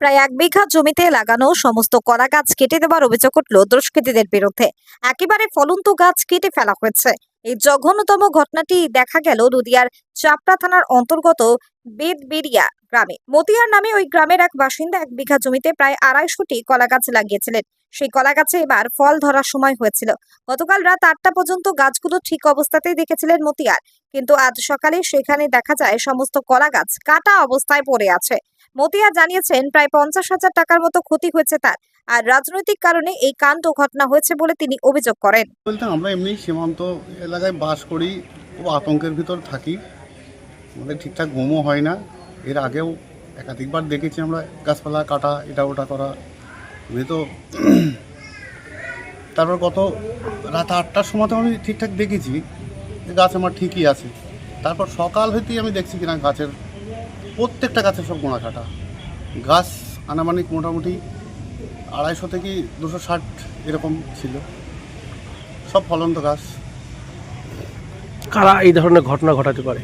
প্রায় এক বিঘা জমিতে লাগানো সমস্ত কলা গাছ কেটে দেওয়ার অভিযোগ উঠল দুষ্কৃতীদের বিরুদ্ধে। একেবারে ফলন্ত গাছ কেটে ফেলা হয়েছে। এই জঘন্যতম ঘটনাটি দেখা গেল নদিয়ার চাপড়া থানার অন্তর্গত বেদবেরিয়া গ্রামে। মতিয়ার নামে ওই গ্রামের এক বাসিন্দা এক বিঘা জমিতে প্রায় আড়াইশোটি কলা গাছ লাগিয়েছিলেন। সেই কলা গাছে এবার ফল ধরার সময় হয়েছিল। গতকাল রাত আটটা পর্যন্ত গাছগুলো ঠিক অবস্থাতেই দেখেছিলেন মতিয়ার কিন্তু আজ সকালে সেখানে দেখা যায় সমস্ত কলা গাছ কাটা অবস্থায় পড়ে আছে। মতিয়া জানিয়েছেন, প্রায় পঞ্চাশ হাজার টাকার মতো ক্ষতি হয়েছে তার। আর রাজনৈতিক কারণে এই কাণ্ড ঘটনা হয়েছে বলে তিনি অভিযোগ করেন। বলতে আমরা এমনি সীমান্ত এলাকায় বাস করি, খুব আতঙ্কের ভিতর থাকি। আমাদের ঠিকঠাক ঘুমও হয় না। এর আগেও একাধিকবার দেখেছি আমরা, গাছপালা কাটা, এটা ওটা করা। আমি তো তারপর গত রাত আটটার সময় তো আমি ঠিকঠাক দেখেছি যে গাছ আমার ঠিকই আছে। তারপর সকাল হইতেই আমি দেখছি কিনা গাছের, প্রত্যেকটা গাছের সব গোড়া কাটা গাছ আনামানিক মোটামুটি আড়াইশো থেকে দুশো ষাট এরকম ছিল। সব ফলন্ত গাছ। কারা এই ধরনের ঘটনা ঘটাতে পারে?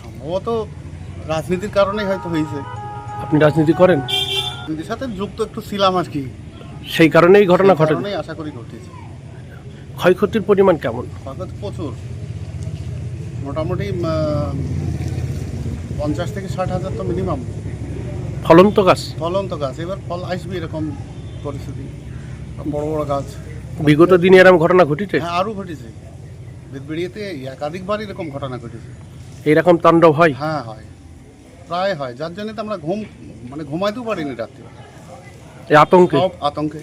সম্ভবত রাজনীতির কারণেই হয়তো হয়েছে। আপনি রাজনীতি করেন? রাজনীতির সাথে যুক্ত একটু ছিলাম আর কি। সেই কারণেই ঘটনা ঘটে আশা করি ঘটেছে। ক্ষয়ক্ষতির পরিমাণ কেমন? হয়তো প্রচুর। মোটামুটি পঞ্চাশ থেকে ষাট হাজার তো মিনিমাম ফলন্ত গাছ? ফলন্ত গাছ। এবার ফল আসবে এরকম পরিস্থিতি। বড় বড় গাছ। বিগত দিনে এরকম ঘটনা ঘটেছে? হ্যাঁ আরও ঘটেছে। বেড়িয়েতে একাধিকবার এরকম ঘটনা ঘটেছে। এইরকম তাণ্ডব হয়? হ্যাঁ হয়। প্রায় হয়। যার জন্য তো আমরা ঘুম মানে ঘুমাইতেও পারিনি রাত্রিবেলা এই আতঙ্কে? সব আতঙ্কে।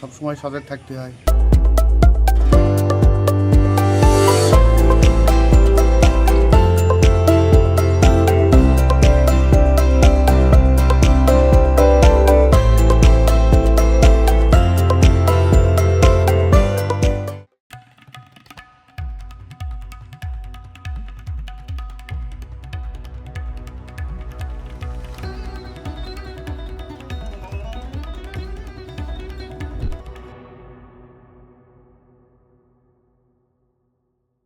সবসময় সজাগ থাকতে হয়।